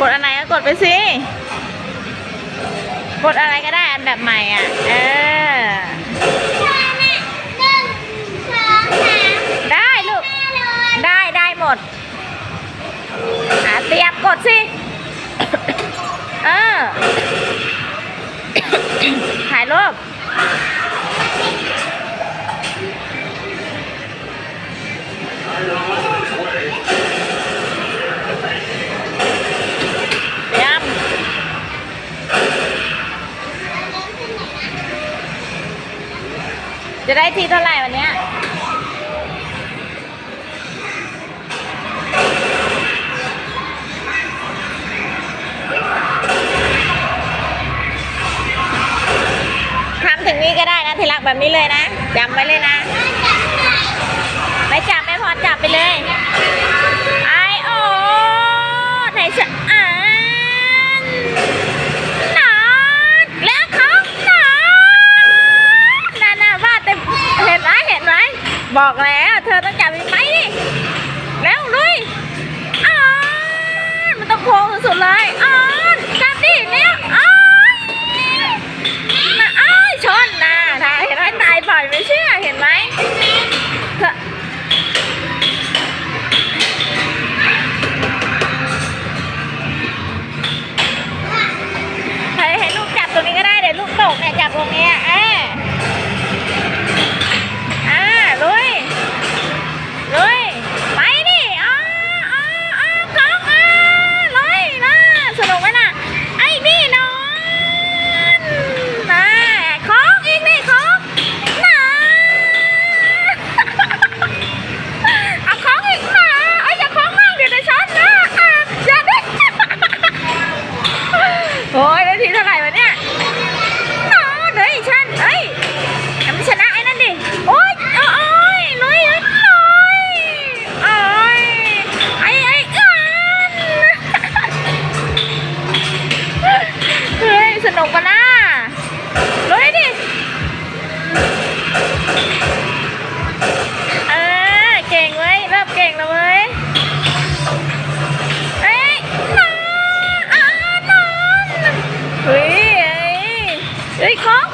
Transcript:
กดอันไหนก็กดไปสิ กดอะไรก็ได้อันแบบใหม่อะ เออ ได้ลูก ได้ได้หมดอะเตรียมกดสิ เออ ถ่ายรูป จะได้ทีเท่าไหร่วันเนี้ยทำถึงนี้ก็ได้นะทีหลักแบบนี้เลยนะจำไว้เลยนะ บอกแล้ว เธอต้องจับไปไหมนี่ สนุกปะล่ะรู้ได้ดิเออเก่งเว้ยเริ่มเก่งแล้วเว้ยเอ้ยน้าอานอนเฮ้ยเฮ้ยคล้อง